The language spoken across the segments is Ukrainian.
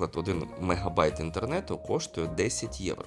Наприклад, 1 мегабайт інтернету коштує 10 євро.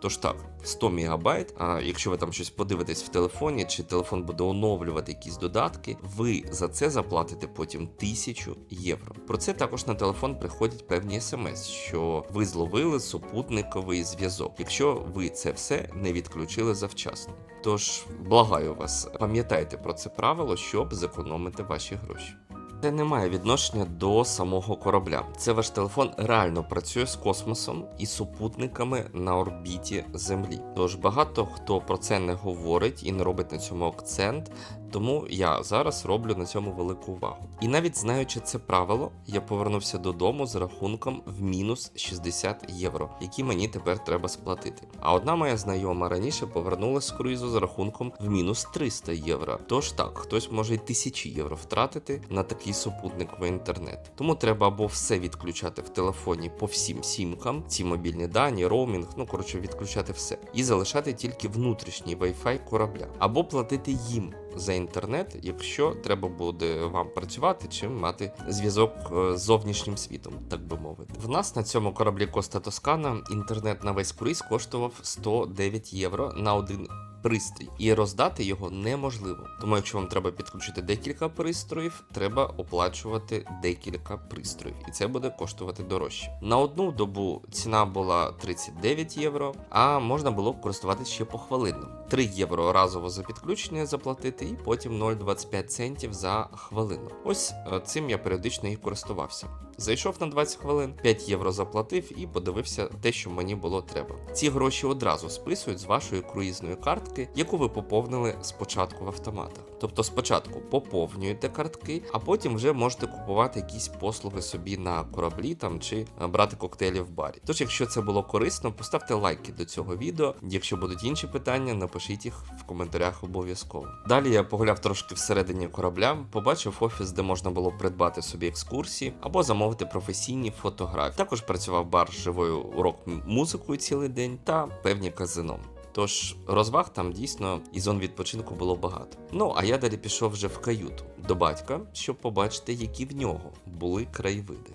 Тож так, 100 мегабайт, а якщо ви там щось подивитесь в телефоні, чи телефон буде оновлювати якісь додатки, ви за це заплатите потім 1000 євро. Про це також на телефон приходять певні смс, що ви зловили супутниковий зв'язок, якщо ви це все не відключили завчасно. Тож благаю вас, пам'ятайте про це правило, щоб зекономити ваші гроші. Це не має відношення до самого корабля. Це ваш телефон реально працює з космосом і супутниками на орбіті Землі. Тож багато хто про це не говорить і не робить на цьому акцент. Тому я зараз роблю на цьому велику увагу. І навіть знаючи це правило, я повернувся додому з рахунком в мінус 60 євро, які мені тепер треба сплатити. А одна моя знайома раніше повернулася з круїзу з рахунком в мінус 300 євро. Тож так, хтось може й тисячі євро втратити на такий супутниковий інтернет. Тому треба або все відключати в телефоні по всім сімкам, ці мобільні дані, роумінг, ну коротше, відключати все, і залишати тільки внутрішній Wi-Fi корабля, або платити їм за інтернет, якщо треба буде вам працювати чи мати зв'язок е, з зовнішнім світом, так би мовити. В нас на цьому кораблі Коста Тоскана інтернет на весь круїз коштував 109 євро на один. Пристрій і роздати його неможливо. Тому, якщо вам треба підключити декілька пристроїв, треба оплачувати декілька пристроїв, і це буде коштувати дорожче. На одну добу ціна була 39 євро, а можна було користуватися ще похвилинно. 3 євро разово за підключення заплатити, і потім 0,25 центів за хвилину. Ось е, цим я періодично і користувався. Зайшов на 20 хвилин, 5 євро заплатив і подивився те, що мені було треба. Ці гроші одразу списують з вашої круїзної картки, яку ви поповнили спочатку в автоматах. Тобто спочатку поповнюєте картки, а потім вже можете купувати якісь послуги собі на кораблі там чи е, брати коктейлі в барі. Тож, якщо це було корисно, поставте лайки до цього відео. Якщо будуть інші питання, напишіть їх в коментарях обов'язково. Далі я погуляв трошки всередині корабля, побачив офіс, де можна було придбати собі екскурсії або замовити професійні фотографії. Також працював бар з живою урок музикою цілий день та певні казино. Тож розваг там дійсно і зон відпочинку було багато. Ну а я далі пішов вже в каюту до батька, щоб побачити, які в нього були краєвиди.